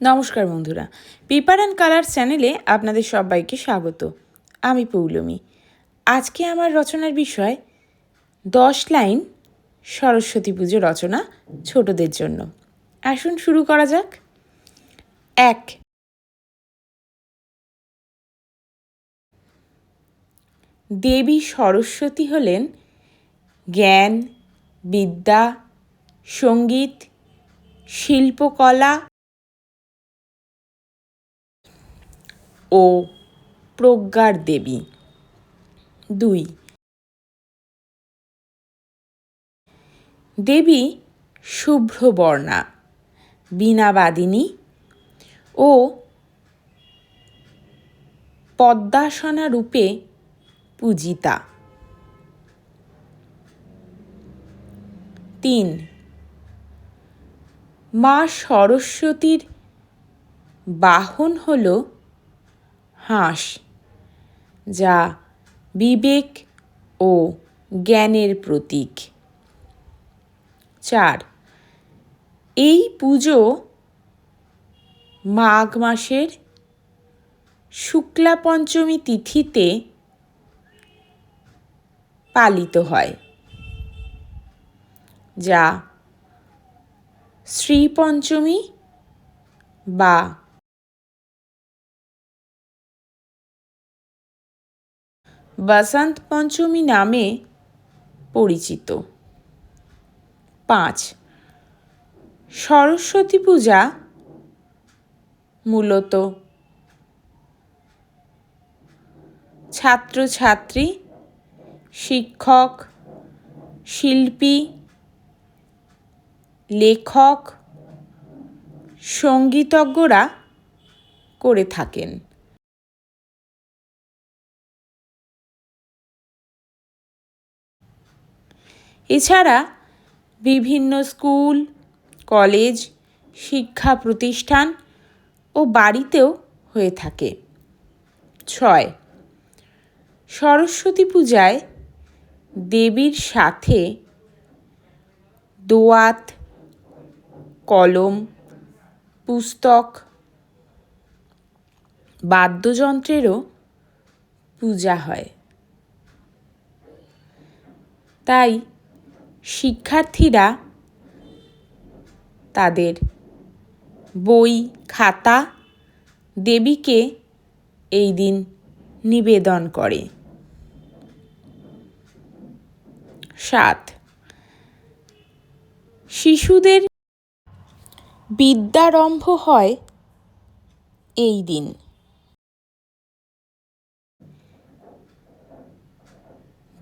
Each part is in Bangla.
নমস্কার বন্ধুরা, পেপার অ্যান্ড কালার চ্যানেলে আপনাদের সবাইকে স্বাগত। আমি পৌলমী। আজকে আমার রচনার বিষয়, দশ লাইন সরস্বতী পুজো রচনা ছোটদের জন্য। আসুন শুরু করা যাক। এক, দেবী সরস্বতী হলেন জ্ঞান, বিদ্যা, সংগীত, শিল্পকলা ও প্রজ্ঞার দেবী। দুই। দেবী শুভ্রবর্ণা, বীণাবাদিনী ও পদ্মাসনা রূপে পূজিতা। তিন। মা সরস্বতীর বাহন হল হাঁস, যা বিবেক ও জ্ঞানের প্রতীক। চার, এই পুজো মাঘ মাসের শুক্লা পঞ্চমী তিথিতে পালিত হয়, যা শ্রী পঞ্চমী বা বসন্ত পঞ্চমী নামে পরিচিত। পাঁচ, সরস্বতী পূজা মূলত ছাত্রছাত্রী, শিক্ষক, শিল্পী, লেখক, সঙ্গীতজ্ঞরা করে থাকেন। এছাড়া বিভিন্ন স্কুল, কলেজ, শিক্ষা প্রতিষ্ঠান ও বাড়িতেও হয়ে থাকে। ছয়, সরস্বতী পূজায় দেবীর সাথে দোয়াত, কলম, পুস্তক, বাদ্যযন্ত্রেরও পূজা হয়। তাই শিক্ষার্থীরা তাদের বই, খাতা দেবীকে এই দিন নিবেদন করে। সাত, শিশুদের বিদ্যারম্ভ হয় এই দিন।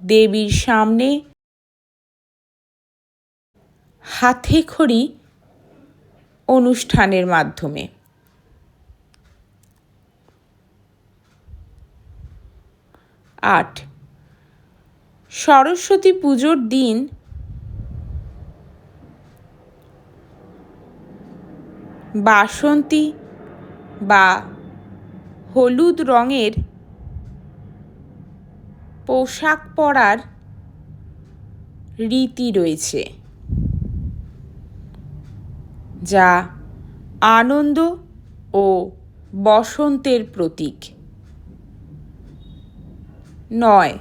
দেবীর সামনে হাতে খড়ি অনুষ্ঠানের মাধ্যমে। আট, সরস্বতী পুজোর দিন বাসন্তী বা হলুদ রঙের পোশাক পরার রীতি রয়েছে। যা আনন্দ ও বসন্তের প্রতীক। নয়।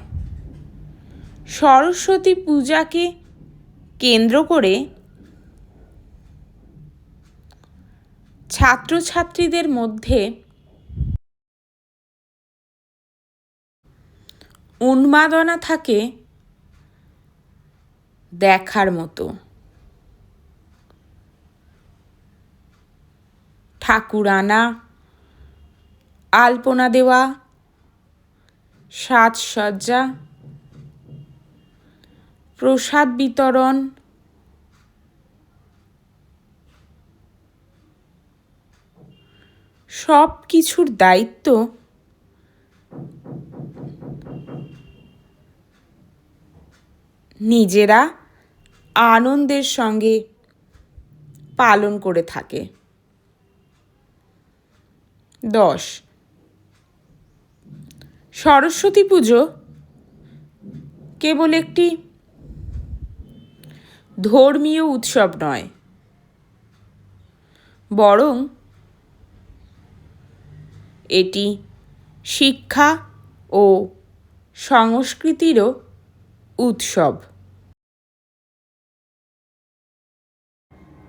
সরস্বতী পূজাকে কেন্দ্র করে ছাত্রছাত্রীদের মধ্যে উন্মাদনা থাকে দেখার মতো। ঠাকুর আনা আলপনা দেওয়া, সাজসজ্জা, প্রসাদ বিতরণ সব কিছুর দায়িত্ব নিজেরা আনন্দের সঙ্গে পালন করে থাকে। দশ। সরস্বতী পুজো কেবল একটি ধর্মীয় উৎসব নয় বরং এটি শিক্ষা ও সংস্কৃতিরও উৎসব।